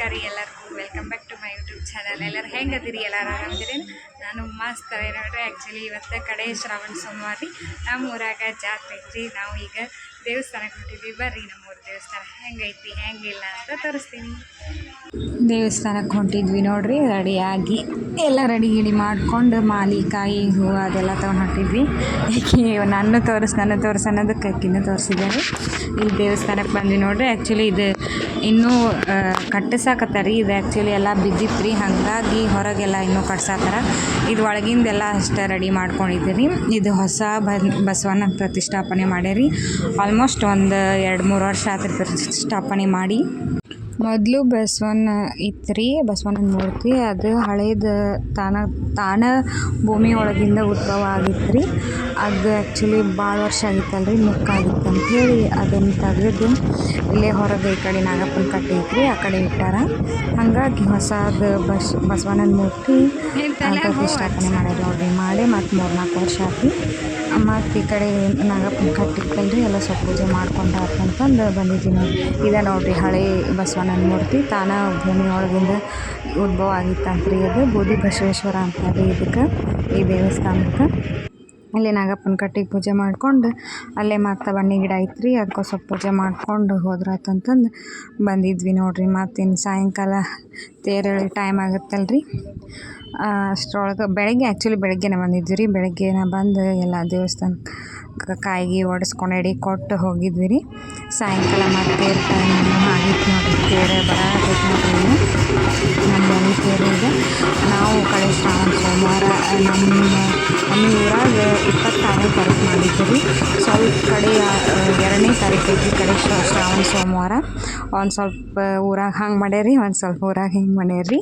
ನಮಸ್ಕಾರ ರೀ ಎಲ್ಲರಿಗೂ. Welcome back to my YouTube channel ಎಲ್ಲರೂ ಹೆಂಗದಿರಿ? ಎಲ್ಲರೂ ಆರಾಮದಿರಿ ನಾನು ಮಸ್ತ್ ನೋಡ್ರಿ ಆ್ಯಕ್ಚುಲಿ ಇವತ್ತು ಕಡೆ ಶ್ರಾವಣ ಸೋಮವಾರ. ರೀ ನಮ್ಮ ಊರಾಗ ಜಾತ್ರೆ ಐತ್ರಿ. ನಾವು ಈಗ ದೇವಸ್ಥಾನಕ್ಕೆ ಹೊಂಟಿದ್ವಿ. ಬರ್ರಿ ನಮ್ಮೂರ ದೇವಸ್ಥಾನ. ಹೆಂಗೈತಿ, ಹೆಂಗಿಲ್ಲ ಅಂತ ತೋರಿಸ್ತೀನಿ. ದೇವಸ್ಥಾನಕ್ಕೆ ಹೊಂಟಿದ್ವಿ ನೋಡ್ರಿ. ರೆಡಿಯಾಗಿ ಎಲ್ಲ ರೆಡಿ ಗಿಡಿ ಮಾಡಿಕೊಂಡು ಮಾಲಿ ಕಾಯಿ ಹೂವು ಅದೆಲ್ಲ ತೊಗೊಂಡು ಹೊಂಟಿದ್ವಿ. ನನ್ನ ತೋರಿಸ್ ನನ್ನ ತೋರಿಸ್ ಅನ್ನೋದಕ್ಕೆ ಅಕ್ಕಿನೂ ತೋರಿಸಿದ್ದಾರೆ. ಇಲ್ಲಿ ದೇವಸ್ಥಾನಕ್ಕೆ ಬಂದ್ವಿ ನೋಡ್ರಿ. ಆ್ಯಕ್ಚುಲಿ ಇದು ಇನ್ನೂ ಕಟ್ಟಿಸಾಕತ್ತಾರ. ರೀ ಇದು ಆ್ಯಕ್ಚುಲಿ ಎಲ್ಲ ಬಿದ್ದಿತ್ತು ರೀ ಹಾಗಾಗಿ ಹೊರಗೆಲ್ಲ ಇನ್ನೂ ಕಟ್ಸಾತಾರ. ಇದು ಒಳಗಿಂದೆಲ್ಲ ಅಷ್ಟೇ ರೆಡಿ ಮಾಡ್ಕೊಂಡಿದ್ದೀರಿ. ಇದು ಹೊಸ ಬಸವನ ಪ್ರತಿಷ್ಠಾಪನೆ ಮಾಡ್ಯಾರಿ. ಆಲ್ಮೋಸ್ಟ್ ಒಂದು ಎರಡು ಮೂರು ವರ್ಷ ಆತ್ರಿ ಪ್ರತಿಷ್ಠಾಪನೆ ಮಾಡಿ. ಮೊದಲು ಬಸವನ ಇತ್ತು ರೀ ಬಸವಣ್ಣನ ಮೂರ್ತಿ, ಅದು ಹಳೇದು ತಾನ ತಾನ ಭೂಮಿ ಒಳಗಿಂದ ಉದ್ಭವ ಆಗಿತ್ತು ರೀ ಅದು ಆ್ಯಕ್ಚುಲಿ ಭಾಳ ವರ್ಷ ಆಗಿತ್ತಲ್ಲ ರೀ ಮುಕ್ಕಾಗಿತ್ತು ಅಂಥೇಳಿ ಅದನ್ನು ತೆಗೆದು ಇಲ್ಲೇ ಹೊರಗೆ ಈ ಕಡೆ ನಾಗಪ್ಪನ ಕಟ್ಟೆ ಐತ್ರಿ ಆ ಕಡೆ ಇಟ್ಟಾರ. ಹಾಗಾಗಿ ಹೊಸದು ಬಸ್ ಬಸವಣ್ಣನ ಮೂರ್ತಿ ಪ್ರತಿಷ್ಠಾಪನೆ ಮಾಡ್ಯಾರ ನೋಡ್ರಿ ಮಾಡಿ ಮತ್ತು ಮೂರು ನಾಲ್ಕು ವರ್ಷ ಆಯ್ತು. ಮತ್ತು ಈ ಕಡೆ ನಾಗಪ್ಪನ ಕಟ್ಟಿತ್ತಲ್ರಿ ಎಲ್ಲ ಸ್ವಲ್ಪ ಪೂಜೆ ಮಾಡ್ಕೊಂಡು ಅಂತಂದು ಬಂದಿದ್ದೀನಿ. ನೋಡಿ ಇದೆ ನೋಡ್ರಿ ಹಳೆ ಬಸವಣ್ಣನ ಮೂರ್ತಿ ತಾನ ಭೂಮಿ ಒಳಗಿಂದ ಉದ್ಭವ ಆಗಿತ್ತಂತ್ರಿ ಅದು ಬೂದಿ ಬಸವೇಶ್ವರ ಅಂತಾರೆ ಇದಕ್ಕೆ ಈ ದೇವಸ್ಥಾನಕ್ಕೆ. ಅಲ್ಲಿ ನಾಗಪ್ಪನ ಕಟ್ಟಿಗೆ ಪೂಜೆ ಮಾಡ್ಕೊಂಡು ಅಲ್ಲೇ ಮತ್ತು ಬನ್ನಿ ಗಿಡ ಐತ್ರಿ. ಅದಕ್ಕೆ ಸ್ವಲ್ಪ ಪೂಜೆ ಮಾಡ್ಕೊಂಡು ಹೋದ್ರಾತಂತಂದು ಬಂದಿದ್ವಿ ನೋಡ್ರಿ. ಮತ್ತಿನ್ನು ಸಾಯಂಕಾಲ ತೇರಳಿ ಟೈಮ್ ಆಗುತ್ತಲ್ರಿ. ಅಷ್ಟರೊಳಗೆ ಬೆಳಗ್ಗೆ ಆ್ಯಕ್ಚುಲಿ ಬೆಳಗ್ಗೆನೇ ಬಂದಿದ್ವಿ ರೀ. ಬೆಳಗ್ಗೆನೇ ಬಂದು ಎಲ್ಲ ದೇವಸ್ಥಾನಕ್ಕೆ ಕಾಯಿಗೆ ಒಡಿಸ್ಕೊಂಡು ಎಡಿ ಕೊಟ್ಟು ಹೋಗಿದ್ವಿ ರೀ. ಸಾಯಂಕಾಲ ಮತ್ತೆ ತೇರು ಟೈಮ್ ಆಗಿತ್ತು ನೋಡಿರಿ. ತೇರೆ ಬರ ಇನ್ನು. ನಮ್ಮ ಮನೆ ತೇರು ನಾವು ಶ್ರಾವಣ ಸೋಮವಾರ, ನಮ್ಮ ಊರಾಗ ಇಪ್ಪತ್ತಾರನೇ ತಾರೀಕು ಮಾಡಿದ್ದೀವಿ ಸ್ವಲ್ಪ ಕಡೆ ಎರಡನೇ ತಾರೀಕು ಐತಿ ಕಡೆ ಶ್ರಾವಣ ಸೋಮವಾರ. ಒಂದು ಸ್ವಲ್ಪ ಊರಾಗ ಹಂಗೆ ಮಾಡ್ಯಾರಿ ಒಂದು ಸ್ವಲ್ಪ ಊರಾಗ ಹಿಂಗೆ ಮಾಡ್ಯಾರಿ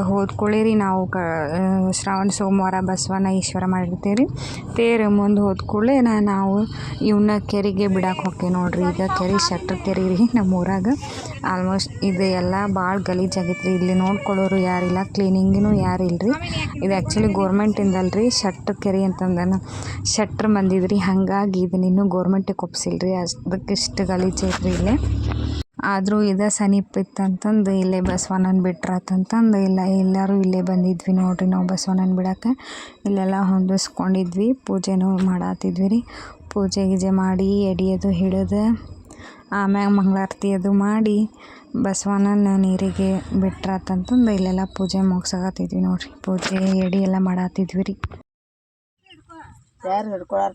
ತೇರು ಹಂಗೆ ರೀ ನಾವು ಕ ಶ್ರಾವಣ, ಸೋಮವಾರ ಬಸವನ ಈಶ್ವರ ಮಾಡಿರ್ತೀವಿ ರೀ ತೇರು ಮುಂದೆ ಹೋದ ಕೂಡಲೇ ನಾವು ಇವನ್ನ ಕೆರೆಗೆ ಬಿಡಕ್ಕೆ ಹೋಗ್ತೀವಿ ನೋಡಿರಿ. ಈಗ ಕೆರೆ ಶೆಟ್ರ್ ಕೆರೆ ರೀ ನಮ್ಮ ಊರಾಗ ಆಲ್ಮೋಸ್ಟ್ ಇದು ಎಲ್ಲ ಭಾಳ ಗಲೀಜಾಗೈತೆ ರೀ ಇಲ್ಲಿ ನೋಡ್ಕೊಳ್ಳೋರು ಯಾರಿಲ್ಲ, ಕ್ಲೀನಿಂಗಿನೂ ಯಾರು ಇಲ್ಲ ರೀ ಇದು ಆ್ಯಕ್ಚುಲಿ ಗೋರ್ಮೆಂಟಿಂದಲ್ಲ ರೀ ಶೆಟ್ರ್ ಕೆರೆ ಅಂತಂದನ ಶೆಟ್ರ್ ಬಂದಿದ್ರಿ ಹಾಗಾಗಿ ಇದನ್ನ ಇನ್ನೂ ಗೋರ್ಮೆಂಟಿಗೆ ಒಪ್ಸಿಲ್ಲ ರೀ ಅದಕ್ಕೆ ಇಷ್ಟು ಗಲೀಜು ಐತ್ರಿ ಇಲ್ಲೇ. ಆದರೂ ಇದು ಸಮೀಪ ಇತ್ತಂತಂದು ಇಲ್ಲೇ ಬಸವಣ್ಣನ ಬಿಟ್ರಾತಂತಂದು ಇಲ್ಲ ಎಲ್ಲರೂ ಇಲ್ಲೇ ಬಂದಿದ್ವಿ ನೋಡಿರಿ ನಾವು ಬಸವಣ್ಣನ ಬಿಡಕ್ಕೆ. ಇಲ್ಲೆಲ್ಲ ಹೊಂದಿಸ್ಕೊಂಡಿದ್ವಿ ಪೂಜೆನೂ ಮಾಡತ್ತಿದ್ವಿ ರೀ ಪೂಜೆ ಗೀಜೆ ಮಾಡಿ ಎಡೆ ಅದು ಹಿಡಿದು ಆಮ್ಯಾಗ ಮಂಗಳಾರತಿ ಅದು ಮಾಡಿ ಬಸವಣ್ಣನ ನೀರಿಗೆ ಬಿಟ್ರಾತಂತಂದು ಇಲ್ಲೆಲ್ಲ ಪೂಜೆ ಮುಗಿಸಕತ್ತಿದ್ವಿ ನೋಡಿರಿ. ಪೂಜೆ ಎಡೆ ಎಲ್ಲ ಮಾಡತ್ತಿದ್ವಿ ರೀ ಯಾರು ಹಿಡ್ಕೊಳಾರ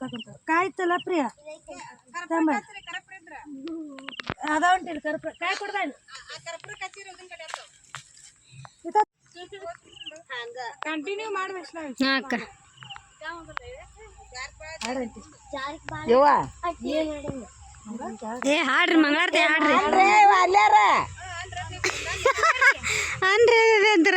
ತಯಾರಿಲ್ಲ ಕಾಯ್ತಲ್ಲ ಪ್ರಿಯ? ಅದ ಉಂಟಿಲ್ಲ ಕರ್ಪ ಕಾಯಿ ಕೊಡ್ದಾನ ಕಂಟಿನ್ಯೂ ಮಾಡ್ಬೇಕು ಅಕ್ಕ. ಯವ್ವ. ಏ ಹಾಡ್ರಿ ಮಂಗಳಾರತಿ ಹಾಡ್ರಿ. ಅಲ್ಲಾರ ಅನ್ರಿ ಅಂತಾರ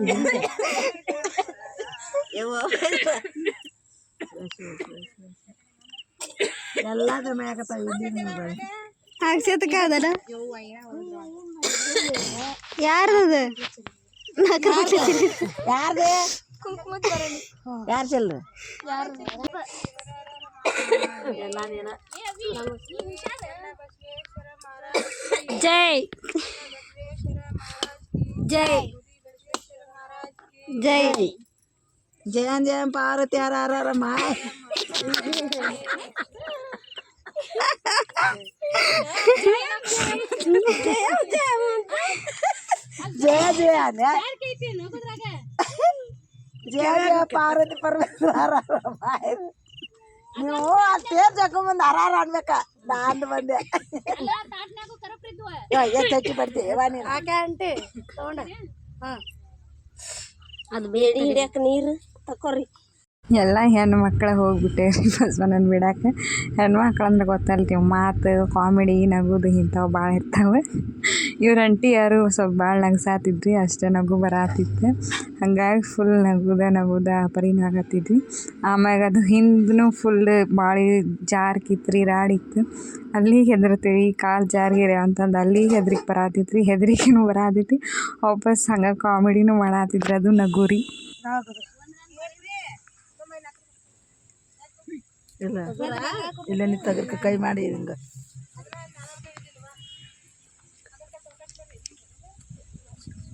ಇದೊಂದಲ್ಲ ಎಲ್ಲ ಅಂದ್ರೆ ಮ್ಯಾಗತ್ತ ಅಕ್ಷತಕ್ಕ ಅದಲ್ಲ ಯಾರ್ದದ ಯಾರ್ದೆ ಯಾರು ಚೆಲ್ರಿ ಜೈ ಜೈ ಜೈ ಜಯನ್ ಜಯನ್ ಪಾರ್ವತಿ ಯಾರ ಯಾರ ಮಾಯ ಜಯ ಜಯ ನ್ಯಾ. ಜಯ ಜಯ ಪಾರ್ವತಿ ಪರಮೇಶ್ವರ ಹರ ಹರ ಮಾಯ ನೀವು ಆ ತೇರ್ ಜಕೊಂಬಂದು ಹರಾರ ಅನ್ಬೇಕ ನಾನು ಬಂದೆ ಎಷ್ಟು ಹೆಚ್ಚು ಬರ್ತೀವಿ ವಾ ನೀನು ಆಂಟಿ ತಗೊಂಡ ಅದು ಬೇಡಿ ಹಿಡಿಯಕ್ಕೆ ನೀರು ತಕೋರಿ ಎಲ್ಲ ಹೆಣ್ಣು ಮಕ್ಳು ಹೋಗ್ಬಿಟ್ಟೇವ್ರಿ ಬಸವಣ್ಣನ ಬಿಡಕ್ಕೆ. ಹೆಣ್ಮಕ್ಳು ಅಂದ್ರೆ ಗೊತ್ತಲ್ತೀವಿ ಮಾತು ಕಾಮಿಡಿ ನಗುದು ಇಂಥವು ಭಾಳ ಇರ್ತಾವೆ. ಇವ್ರ ಅಂಟಿ ಯಾರು ಸ್ವಲ್ಪ ಭಾಳ ನಗ್ಸಾತಿದ್ರಿ ಅಷ್ಟೇ ನಗು ಬರಾತಿತ್ತು. ಹಂಗಾಗಿ ಫುಲ್ ನಗುದ ನಗುದ ಪರಿಣಾಗತಿದ್ವಿ ಆಮ್ಯಾಗ ಅದು ಹಿಂದೂ ಫುಲ್ ಭಾಳ ಜಾರ್ಕಿತ್ರಿ ರಾಡಿತ್ತು ಅಲ್ಲಿಗೆ ಹೆದರ್ತೀವಿ, ಕಾಲು ಜಾರ್ಗಿರಿ ಅಂತಂದು ಅಲ್ಲಿಗೆ ಹೆದ್ರಿಕೆ ಬರಾತಿತ್ರಿ, ಹೆದರಿಕೆನೂ ಬರಾತಿತ್ತು ವಾಪಸ್ ಹಂಗೆ ಕಾಮಿಡಿನೂ ಮಾಡಾತಿದ್ರು ಅದು ನಗುರಿ. ಇಲ್ಲ ಇಲ್ಲ ನೀ ತಗರ್ಕ ಕೈ ಮಾಡಿ ಹಿಂಗ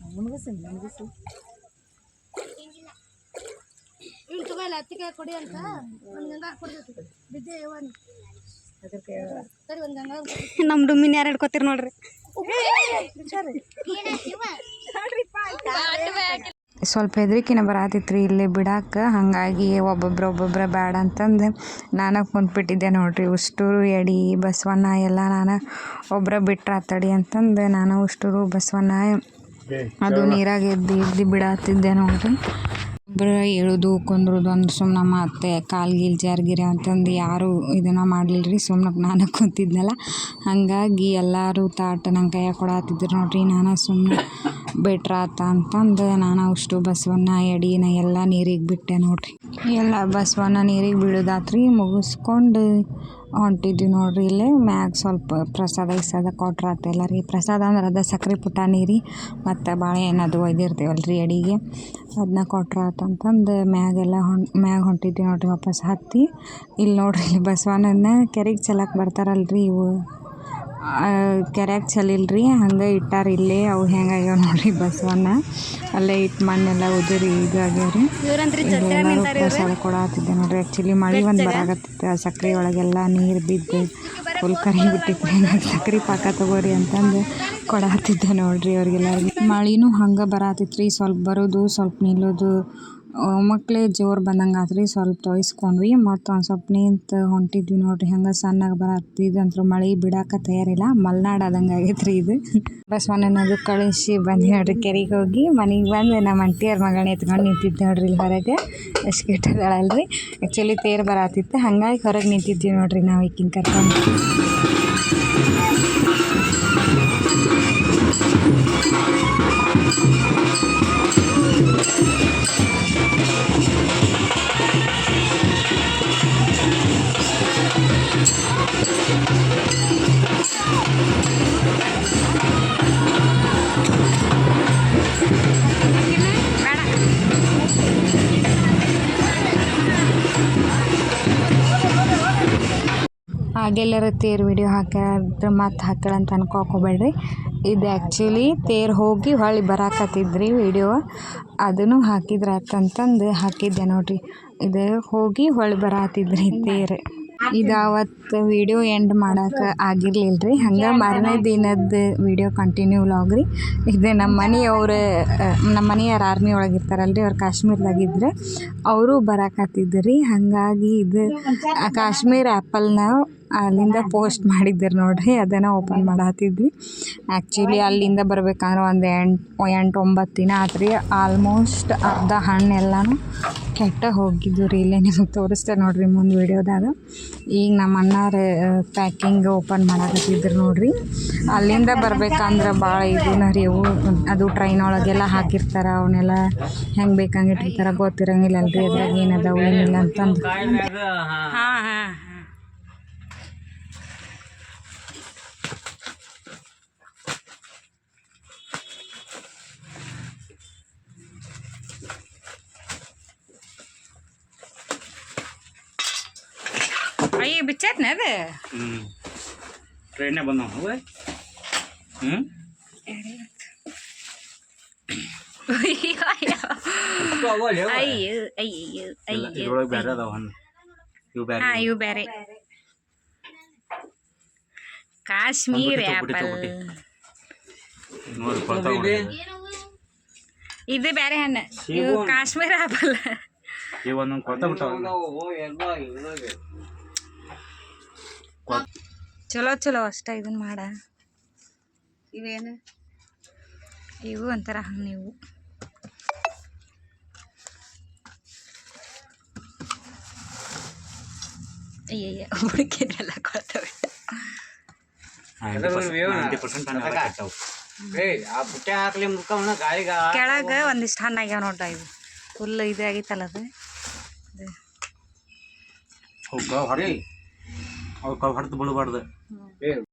ನಮ್ ಮುನ್ಗಸಿ ಕೊಡಿ ಅಂತ ಒಂದು ಗಂಗ ಕೊಡ್ಬೇಕು ಬಿದ್ದೆ ಯವ್ವನಿ ಸರಿ ಒಂದು ಗಂಗ ನಮ್ಮ ಡುಮ್ಮಿನ ಯಾರು ಹಿಡ್ಕೊತೀರಿ ನೋಡ್ರಿ ಸ್ವಲ್ಪ ಹೆದರಿಕೆನ ಬರಾತಿತ್ತು ರೀ ಇಲ್ಲಿ ಬಿಡಾಕ. ಹಾಗಾಗಿ ಒಬ್ಬೊಬ್ರು ಒಬ್ಬೊಬ್ರು ಬೇಡ ಅಂತಂದು ನಾನು ಕುಂತ್ಬಿಟ್ಟಿದ್ದೆ ನೋಡಿರಿ. ಉಷ್ಟೂರು ಎಡಿ ಬಸವಣ್ಣ ಎಲ್ಲ ನಾನು ಒಬ್ಬರ ಬಿಟ್ರೆ ಆತಡಿ ಅಂತಂದು ನಾನು ಉಷ್ಟೂರು ಬಸವಣ್ಣ ಅದು ನೀರಾಗ ಎದ್ದು ಎದ್ದು ಬಿಡಾತಿದ್ದೆ ನೋಡ್ರಿ. ಒಬ್ಬರು ಏಳೋದು ಕುಂದ್ರೋದು ಅಂದ್ರೆ ಸುಮ್ಮನೆ ಅತ್ತೆ, ಕಾಲು ಗೀಲ್ ಜಾರ್ಗಿರಿ ಅಂತಂದು ಯಾರು ಇದನ್ನು ಮಾಡಲಿಲ್ಲ ರೀ ಸುಮ್ಮನೆ ನಾನು ಕೂತಿದ್ನಲ್ಲ. ಹಾಗಾಗಿ ಎಲ್ಲರೂ ತಾಟ ನನ್ನ ಕೈಯಾಗ ಕೊಡಾತಿದ್ರು ನೋಡ್ರಿ, ನಾನು ಸುಮ್ಮನೆ ಬೆಟ್ರಾತ ಅಂತಂದು ನಾನು ಅಷ್ಟು ಬಸವಣ್ಣ ಎಡಿನ ಎಲ್ಲ ನೀರಿಗೆ ಬಿಟ್ಟೆ ನೋಡಿರಿ. ಎಲ್ಲ ಬಸವಣ್ಣ ನೀರಿಗೆ ಬಿಡೋದಾತ್ರಿ ಮುಗಿಸ್ಕೊಂಡು ಹೊಂಟಿದ್ವಿ ನೋಡ್ರಿ ಇಲ್ಲೇ. ಮ್ಯಾಗ ಸ್ವಲ್ಪ ಪ್ರಸಾದ ಗಿಸಾದ ಕೊಟ್ರಾತ ಎಲ್ಲ ರೀ ಪ್ರಸಾದ ಅಂದ್ರೆ ಅದ ಸಕ್ರೆ ಪುಟಾಣಿ ರೀ. ಮತ್ತು ಬಾಳೆಹಣ್ಣು ಅದು ಒಯ್ದಿರ್ತೀವಲ್ಲ ರೀ ಅಡಿಗೆ. ಅದನ್ನ ಕೊಟ್ರ ಅಂತಂದು ಮ್ಯಾಗೆಲ್ಲ ಹೊಂ ಮ್ಯಾಗ ಹೊಂಟಿದ್ವಿ ನೋಡ್ರಿ ವಾಪಸ್ ಹತ್ತಿ. ಇಲ್ಲಿ ನೋಡ್ರಿ ಇಲ್ಲಿ ಬಸವಣ್ಣನ ಕೆರೆಗೆ ಚೆಲ್ಲಕ್ಕೆ ಬರ್ತಾರಲ್ರಿ ಇವು. ಕೆರ್ಯಾಗ ರೀ ಹಂಗೆ ಇಟ್ಟಾರ ಇಲ್ಲೇ ಅವು ಹೆಂಗಾಗ್ಯಾವ ನೋಡ್ರಿ ಬಸವಣ್ಣ. ಅಲ್ಲೇ ಇಟ್ಟು ಮಣ್ಣೆಲ್ಲ ಉದುರಿ ಇದು ಆಗ್ಯಾವ್ರಿ. ರೀ ಪ್ರಸಾದ ಕೊಡತ್ತಿದ್ದೆ ನೋಡ್ರಿ. ಆ್ಯಕ್ಚುಲಿ ಮಳೆ ಒಂದು ಬರಾಗತ್ತಿತ್ತು ಆ ಸಕ್ರೆ ಒಳಗೆಲ್ಲ ನೀರು ಬಿದ್ದು ಫುಲ್ ಕರಿ ಬಿಟ್ಟಿತ್ತು. ಸಕ್ರೆ ಪಾಕ ತಗೋರಿ ಅಂತಂದು ಕೊಡತ್ತಿದ್ದೆ ನೋಡ್ರಿ ಅವ್ರಿಗೆಲ್ಲರಿಗೆ. ಮಳಿನೂ ಹಂಗೆ ಬರಾತಿತ್ತು ರೀ ಸ್ವಲ್ಪ ಬರೋದು ಸ್ವಲ್ಪ ನಿಲ್ಲೋದು ಮಕ್ಕಳೇ ಜೋರು ಬಂದಂಗೆ ರೀ ಸ್ವಲ್ಪ ತೊಯ್ಸ್ಕೊಂಡ್ವಿ. ಮತ್ತು ಒಂದು ಸ್ವಲ್ಪ ನಿಂತು ಹೊಂಟಿದ್ವಿ ನೋಡಿರಿ, ಹಂಗೆ ಸಣ್ಣಗೆ ಬರತ್ತಿದಂತ್ರು ಮಳೆ ಬಿಡಾಕ ತಯಾರಿಲ್ಲ, ಮಲ್ನಾಡು ಆದಂಗೆ ಆಗೈತೆ ರೀ ಇದು ಬಸವಣ್ಣನದು ಕಳಿಸಿ ಬಂದು ನೋಡ್ರಿ ಕೆರೆಗೆ ಹೋಗಿ ಮನೆಗೆ ಬಂದು ನಮ್ಮ ಅಂಟಿಯವ್ರ ಮಗಳನ್ನ ಎತ್ಕೊಂಡು ನಿಂತಿದ್ದೆ ನೋಡ್ರಿ ಇಲ್ಲಿ ಹೊರಗೆ. ಎಷ್ಟು ಕೆಟ್ಟದಾಳಲ್ರಿ. ಆ್ಯಕ್ಚುಲಿ ತೇರು ಬರತ್ತಿತ್ತು, ಹಂಗಾಗಿ ಹೊರಗೆ ನಿಂತಿದ್ವಿ ನೋಡ್ರಿ ನಾವು ಈಕಿನ ಕರ್ಕೊಂಡು. ಹಾಗೆಲ್ಲರ ತೇರು ವಿಡಿಯೋ ಹಾಕ್ಯಾರ ಮತ್ತು ಹಾಕ್ಯಾಳ ಅಂತ ಅನ್ಕೋಕೋಬೇಡ್ರಿ. ಇದು ಆ್ಯಕ್ಚುಲಿ ತೇರು ಹೋಗಿ ಹೊಳ್ಳಿ ಬರಾಕತ್ತಿದ್ರಿ ವಿಡಿಯೋ. ಅದನ್ನು ಹಾಕಿದ್ರ ಆತಂತಂದು ಹಾಕಿದ್ದೆ ನೋಡ್ರಿ. ಇದು ಹೋಗಿ ಹೊಳ್ಳಿ ಬರಾತಿದ್ರಿ ತೇರು. ಇದು ಅವತ್ತು ವಿಡಿಯೋ ಎಂಡ್ ಮಾಡೋಕೆ ಆಗಿರಲಿಲ್ಲ ರೀ ಹಂಗೆ ಮಾರನೇ ದಿನದ ವಿಡಿಯೋ ಕಂಟಿನ್ಯೂ ವ್ಲಾಗ್ ರೀ. ಇದು ನಮ್ಮ ಮನೆಯವ್ರು ನಮ್ಮ ಮನೆಯವ್ರು ಆರ್ಮಿ ಒಳಗೆ ಇರ್ತಾರಲ್ರಿ, ಅವ್ರು ಕಾಶ್ಮೀರದಾಗಿದ್ರೆ ಅವರು ಬರಕತ್ತಿದ್ರಿ. ರೀ ಹಾಗಾಗಿ ಇದು ಕಾಶ್ಮೀರ್ ಆ್ಯಪಲ್ನ ಅಲ್ಲಿಂದ ಪೋಸ್ಟ್ ಮಾಡಿದ್ದರು ನೋಡಿರಿ ಅದನ್ನು ಓಪನ್ ಮಾಡತ್ತಿದ್ವಿ ಆ್ಯಕ್ಚುಲಿ ಅಲ್ಲಿಂದ ಬರ್ಬೇಕಂದ್ರೆ ಒಂದು ಎಂಟು ಎಂಟು ಒಂಬತ್ತು ದಿನ ಆತು ರೀ ಆಲ್ಮೋಸ್ಟ್ ಅರ್ಧ ಹಣ್ಣೆಲ್ಲನೂ ಕೆಟ್ಟ ಹೋಗಿದ್ದು ರೀ ಇಲ್ಲೇ ನಿಮಗೆ ತೋರಿಸ್ತೇವೆ ನೋಡಿರಿ ಮುಂದೆ ವೀಡಿಯೋದಾಗ. ಈಗ ನಮ್ಮ ಅಣ್ಣಾರ ಪ್ಯಾಕಿಂಗ್ ಓಪನ್ ಮಾಡಕತ್ತಿದ್ರು ನೋಡಿರಿ. ಅಲ್ಲಿಂದ ಬರ್ಬೇಕಂದ್ರೆ ಭಾಳ ಇದನ್ನ ರೀ ಅವು. ಅದು ಟ್ರೈನ್ ಒಳಗೆಲ್ಲ ಹಾಕಿರ್ತಾರ ಅವನ್ನೆಲ್ಲ ಹೆಂಗೆ ಬೇಕಂಗೆ ಇಟ್ಟಿರ್ತಾರ ಗೊತ್ತಿರಂಗಿಲ್ಲ ಅಲ್ರಿ ಅದ್ರಾಗ ಏನದಾವು ಏನಿಲ್ಲ ಅಂತಂದು. ಹಾಂ ಹಾಂ. ಬಿಚ್ಚೈತ್ನ ಅದು? ಹ್ಞೂ ಟ್ರೈನೇ ಬಂದವ ಹ್ಞೂ ಅಯ್ಯೋ ಅಯ್ಯೋ. ಅಯ್ಯೋ ಅಯ್ಯೋ ಬೇರೆ ಅದಾವ ಹಣ್ಣು. ಇವು ಬೇರೆ ಹಾ ಇವು ಬೇರೆ ಕಾಶ್ಮೀರ್ ಆ್ಯಪಲ್. ಇದು ಬೇರೆ ಹಣ್ಣು. ಇವು ಕಾಶ್ಮೀರ್ ಒಂದೊಂದು ಕೊಳ್ತಾ ಬಿಟ್ಟಾವ ಚಲೋ ಚಲೋ ಅಷ್ಟೇ ಇದನ್ನ ಮಾಡ. ಇವೇನು? ಇವು ಒಂಥರ ಹಣ್ಣು ಇವು. ಅಯ್ಯಯ್ಯ ಹುಡುಕಿದ್ರೆಲ್ಲ ಕೊಳ್ತಾ ಬಿಟ್ಟ ನೈಂಟಿ ಪರ್ಸೆಂಟ್ ಹಣ್ಣು ಎಲ್ಲ ಕೆಟ್ಟವು. ಆ ಪುಟ್ಟೆ ಹಾಕ್ಲಿ ಮುಖವನ್ನ ಗಾಳಿಗ ಕೆಳಗೆ ಒಂದಿಷ್ಟು ಹಣ್ಣು ಆಗ್ಯಾವ ನೋಡ್ರ ಇವು. ಫುಲ್ ಇದು ಆಗೈತಲ್ಲ ಅದು. ಹೊಡೆ ಅವಕ್ಕೆ ಹೊಡೆದು ಬಿಡಬಾರ್ದು